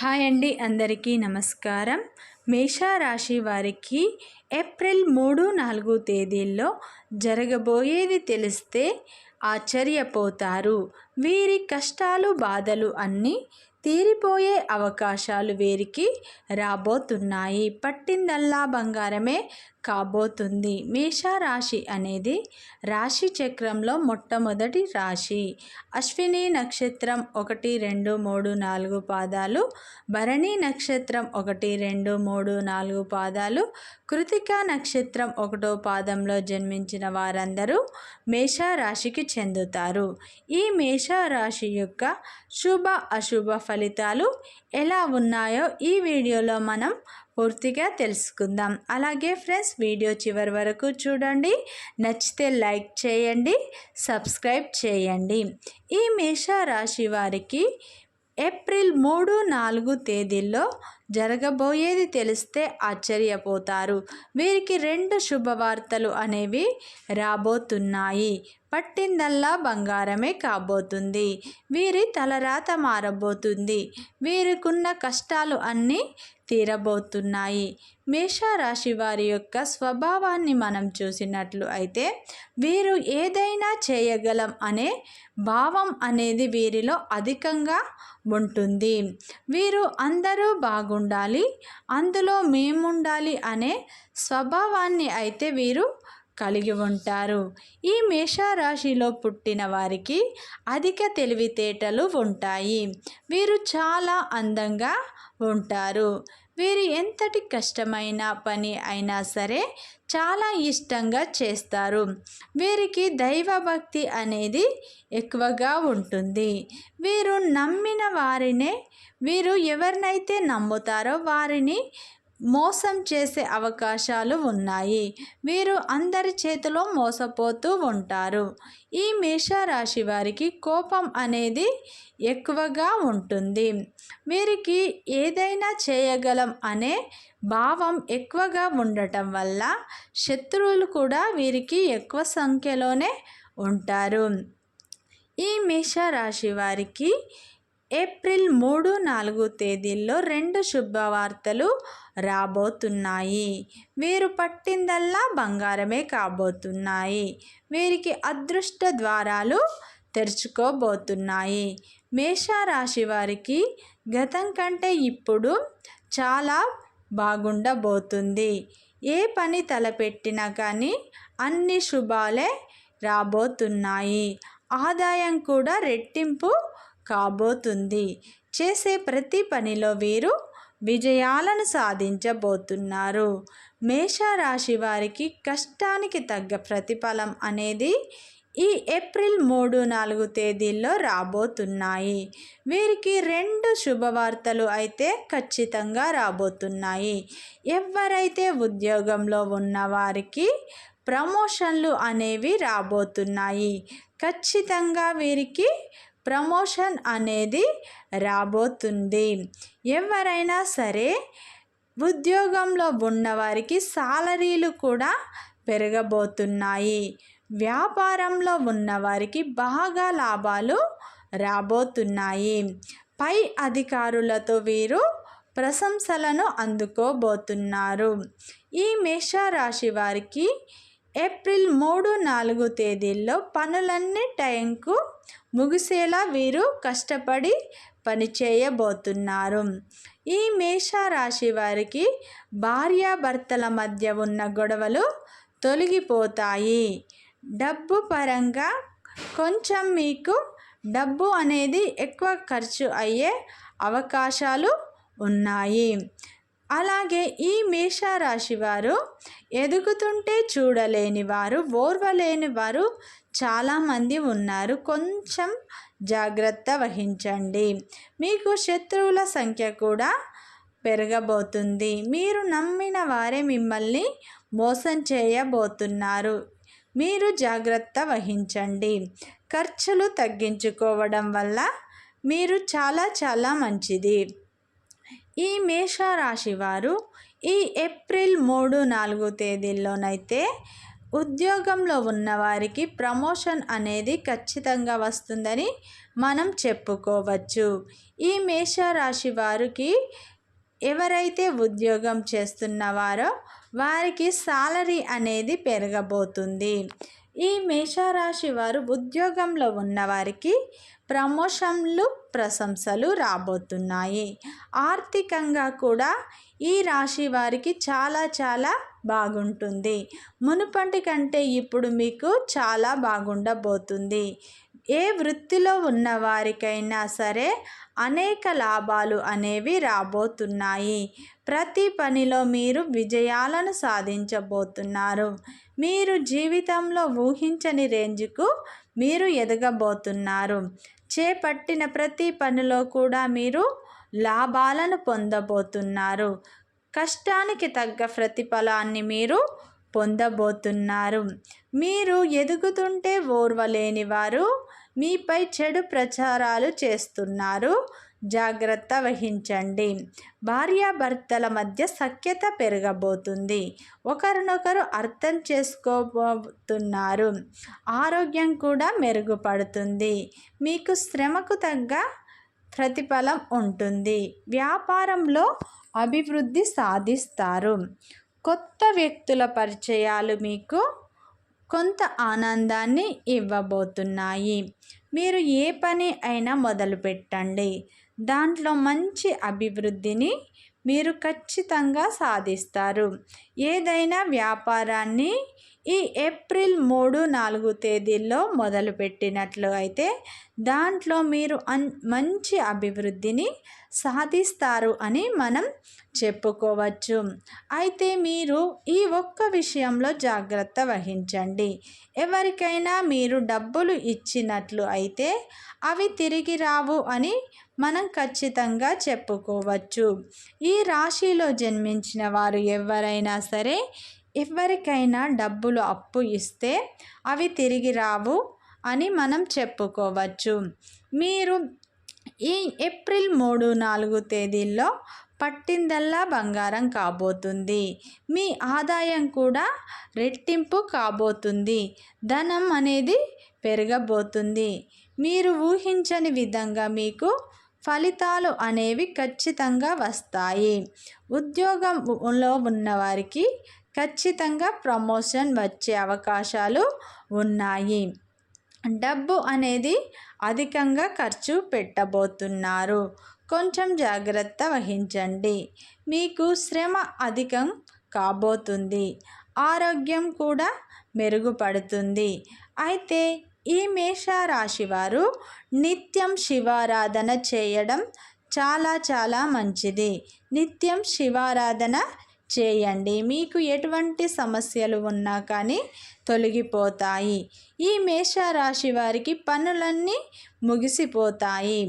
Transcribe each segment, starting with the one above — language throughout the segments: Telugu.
హాయ్ అండి అందరికీ నమస్కారం. మేషారాశి వారికి ఏప్రిల్ మూడు నాలుగు తేదీల్లో జరగబోయేది తెలిస్తే ఆశ్చర్యపోతారు. వీరి కష్టాలు బాధలు అన్నీ తీరిపోయే అవకాశాలు వీరికి రాబోతున్నాయి. పట్టిందల్లా బంగారమే కాబోతుంది. మేషరాశి అనేది రాశి చక్రంలో మొట్టమొదటి రాశి. అశ్విని నక్షత్రం ఒకటి రెండు మూడు నాలుగు పాదాలు. భరణి నక్షత్రం ఒకటి రెండు మూడు నాలుగు పాదాలు. కృతిక నక్షత్రం ఒకటో పాదంలో జన్మించిన వారందరూ మేషరాశికి చెందుతారు. ఈ మేషరాశి యొక్క శుభ అశుభ ఫలితాలు ఎలా ఉన్నాయో ఈ వీడియోలో మనం పూర్తిగా తెలుసుకుందాం. అలాగే ఫ్రెండ్స్ వీడియో చివరి వరకు చూడండి. నచ్చితే లైక్ చేయండి సబ్స్క్రైబ్ చేయండి. ఈ మేష రాశి వారికి ఏప్రిల్ మూడు నాలుగు తేదీల్లో జరగబోయేది తెలిస్తే ఆశ్చర్యపోతారు. వీరికి రెండు శుభవార్తలు అనేవి రాబోతున్నాయి. పట్టిందల్లా బంగారమే కాబోతుంది. వీరి తలరాత మారబోతుంది. వీరికున్న కష్టాలు అన్నీ తీరబోతున్నాయి. మేషరాశి వారి యొక్క స్వభావాన్ని మనం చూసినట్లు అయితే వీరు ఏదైనా చేయగలం అనే భావం అనేది వీరిలో అధికంగా ఉంటుంది. వీరు అందరూ బాగు ఉండాలి. అందులో మేముండాలి అనే స్వభావాన్ని అయితే వీరు కలిగి ఉంటారు. ఈ మేషరాశిలో పుట్టిన వారికి అధిక తెలివితేటలు ఉంటాయి. వీరు చాలా అందంగా ఉంటారు. వీరు ఎంతటి కష్టమైన పని అయినా సరే చాలా ఇష్టంగా చేస్తారు. వీరికి దైవభక్తి అనేది ఎక్కువగా ఉంటుంది. వీరు నమ్మిన వారినే వీరు ఎవరినైతే నమ్ముతారో వారిని మోసం చేసే అవకాశాలు ఉన్నాయి. వీరు అందరి చేతిలో మోసపోతూ ఉంటారు. ఈ మేషరాశి వారికి కోపం అనేది ఎక్కువగా ఉంటుంది. వీరికి ఏదైనా చేయగలం అనే భావం ఎక్కువగా ఉండటం వల్ల శత్రువులు కూడా వీరికి ఎక్కువ సంఖ్యలోనే ఉంటారు. ఈ మేషరాశి వారికి ఏప్రిల్ మూడు నాలుగు తేదీల్లో రెండు శుభవార్తలు రాబోతున్నాయి. వీరు పట్టిందల్లా బంగారమే కాబోతున్నాయి. వీరికి అదృష్ట ద్వారాలు తెరుచుకోబోతున్నాయి. మేషరాశి వారికి గతం కంటే ఇప్పుడు చాలా బాగుండబోతుంది. ఏ పని తలపెట్టినా కానీ అన్ని శుభాలే రాబోతున్నాయి. ఆదాయం కూడా రెట్టింపు కాబోతుంది. చేసే ప్రతి పనిలో వీరు విజయాలను సాధించబోతున్నారు. మేషరాశి వారికి కష్టానికి తగ్గ ప్రతిఫలం అనేది ఈ ఏప్రిల్ మూడు నాలుగు తేదీల్లో రాబోతున్నాయి. వీరికి రెండు శుభవార్తలు అయితే ఖచ్చితంగా రాబోతున్నాయి. ఎవరైతే ఉద్యోగంలో ఉన్నవారికి ప్రమోషన్లు అనేవి రాబోతున్నాయి. ఖచ్చితంగా వీరికి ప్రమోషన్ అనేది రాబోతుంది. ఎవరైనా సరే ఉద్యోగంలో ఉన్నవారికి సాలరీలు కూడా పెరగబోతున్నాయి. వ్యాపారంలో ఉన్నవారికి బాగా లాభాలు రాబోతున్నాయి. పై అధికారులతో వీరు ప్రశంసలను అందుకోబోతున్నారు. ఈ మేషరాశి వారికి ఏప్రిల్ మూడు నాలుగు తేదీల్లో పనులన్నీ టైంకు ముగిసేలా వీరు కష్టపడి పనిచేయబోతున్నారు. ఈ మేషరాశి వారికి భార్యాభర్తల మధ్య ఉన్న గొడవలు తొలగిపోతాయి. డబ్బు పరంగా కొంచెం మీకు డబ్బు అనేది ఎక్కువ ఖర్చు అయ్యే అవకాశాలు ఉన్నాయి. అలాగే ఈ మేషరాశి వారు ఎదుగుతుంటే చూడలేని వారు ఓర్వలేని వారు చాలామంది ఉన్నారు. కొంచెం జాగ్రత్త వహించండి. మీకు శత్రువుల సంఖ్య కూడా పెరగబోతుంది. మీరు నమ్మిన వారే మిమ్మల్ని మోసం చేయబోతున్నారు. మీరు జాగ్రత్త వహించండి. ఖర్చులు తగ్గించుకోవడం వల్ల మీరు చాలా చాలా మంచిది. ఈ మేషరాశి వారు ఈ ఏప్రిల్ మూడు నాలుగు తేదీల్లోనైతే ఉద్యోగంలో ఉన్నవారికి ప్రమోషన్ అనేది ఖచ్చితంగా వస్తుందని మనం చెప్పుకోవచ్చు. ఈ మేషరాశి వారికి ఎవరైతే ఉద్యోగం చేస్తున్నవారో వారికి సాలరీ అనేది పెరగబోతుంది. ఈ మేషరాశి వారు ఉద్యోగంలో ఉన్నవారికి ప్రమోషన్లు ప్రశంసలు రాబోతున్నాయి. ఆర్థికంగా కూడా ఈ రాశి వారికి చాలా చాలా బాగుంటుంది. మునుపటి కంటే ఇప్పుడు మీకు చాలా బాగుండబోతుంది. ఏ వృత్తిలో ఉన్న వారికైనా సరే అనేక లాభాలు అనేవి రాబోతున్నాయి. ప్రతి పనిలో మీరు విజయాలను సాధించబోతున్నారు. మీరు జీవితంలో ఊహించని రేంజ్కు మీరు ఎదగబోతున్నారు. చేపట్టిన ప్రతి పనిలో కూడా మీరు లాభాలను పొందబోతున్నారు. కష్టానికి తగ్గ ప్రతిఫలాన్ని మీరు పొందబోతున్నారు. మీరు ఎదుగుతుంటే ఓర్వలేని వారు మీపై చెడు ప్రచారాలు చేస్తున్నారు. జాగ్రత్త వహించండి. భార్యాభర్తల మధ్య సఖ్యత పెరగబోతుంది. ఒకరినొకరు అర్థం చేసుకోబోతున్నారు. ఆరోగ్యం కూడా మెరుగుపడుతుంది. మీకు శ్రమకు తగ్గ ప్రతిఫలం ఉంటుంది. వ్యాపారంలో అభివృద్ధి సాధిస్తారు. కొత్త వ్యక్తుల పరిచయాలు మీకు కొంత ఆనందాన్ని ఇవ్వబోతున్నాయి. మీరు ఏ పని అయినా మొదలుపెట్టండి. దాంట్లో మంచి అభివృద్ధిని మీరు ఖచ్చితంగా సాధిస్తారు. ఏదైనా వ్యాపారాన్ని ఈ ఏప్రిల్ మూడు నాలుగు తేదీల్లో మొదలుపెట్టినట్లు అయితే దాంట్లో మీరు అన్ మంచి అభివృద్ధిని సాధిస్తారు అని మనం చెప్పుకోవచ్చు. అయితే మీరు ఈ ఒక్క విషయంలో జాగ్రత్త వహించండి. ఎవరికైనా మీరు డబ్బులు ఇచ్చినట్లు అయితే అవి తిరిగి రావు అని మనం ఖచ్చితంగా చెప్పుకోవచ్చు. ఈ రాశిలో జన్మించిన వారు ఎవరైనా సరే ఎవరికైనా డబ్బులు అప్పు ఇస్తే అవి తిరిగి రావు అని మనం చెప్పుకోవచ్చు. మీరు ఈ ఏప్రిల్ మూడు నాలుగు తేదీల్లో పట్టిందల్లా బంగారం కాబోతుంది. మీ ఆదాయం కూడా రెట్టింపు కాబోతుంది. ధనం అనేది పెరగబోతుంది. మీరు ఊహించని విధంగా మీకు ఫలితాలు అనేవి ఖచ్చితంగా వస్తాయి. ఉద్యోగంలో ఉన్నవారికి ఖచ్చితంగా ప్రమోషన్ వచ్చే అవకాశాలు ఉన్నాయి. డబ్బు అనేది అధికంగా ఖర్చు పెట్టబోతున్నారు. కొంచెం జాగ్రత్త వహించండి. మీకు శ్రమ అధికం కాబోతుంది. ఆరోగ్యం కూడా మెరుగుపడుతుంది. అయితే ఈ మేషరాశి వారు నిత్యం శివారాధన చేయడం చాలా చాలా మంచిది. నిత్యం శివారాధన చేయండి. మీకు ఎటువంటి సమస్యలు ఉన్నా కానీ తొలగిపోతాయి. ఈ మేషరాశి వారికి పనులన్నీ ముగిసిపోతాయి.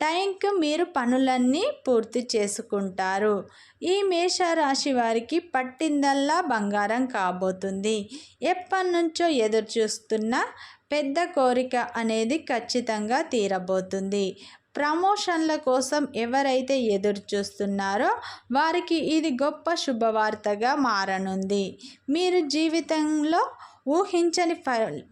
టైంకు మీరు పనులన్నీ పూర్తి చేసుకుంటారు. ఈ మేషరాశి వారికి పట్టిందల్లా బంగారం కాబోతుంది. ఎప్పటి నుంచో ఎదురు చూస్తున్న పెద్ద కోరిక అనేది ఖచ్చితంగా తీరబోతుంది. ప్రమోషన్ల కోసం ఎవరైతే ఎదురు చూస్తున్నారో వారికి ఇది గొప్ప శుభవార్తగా మారనుంది. మీరు జీవితంలో ఊహించని ఫ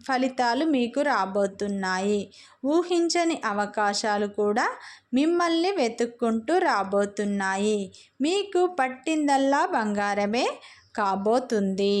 ఫలితాలు మీకు రాబోతున్నాయి. ఊహించని అవకాశాలు కూడా మిమ్మల్ని వెతుక్కుంటూ రాబోతున్నాయి. మీకు పట్టిందల్లా బంగారమే కాబోతుంది.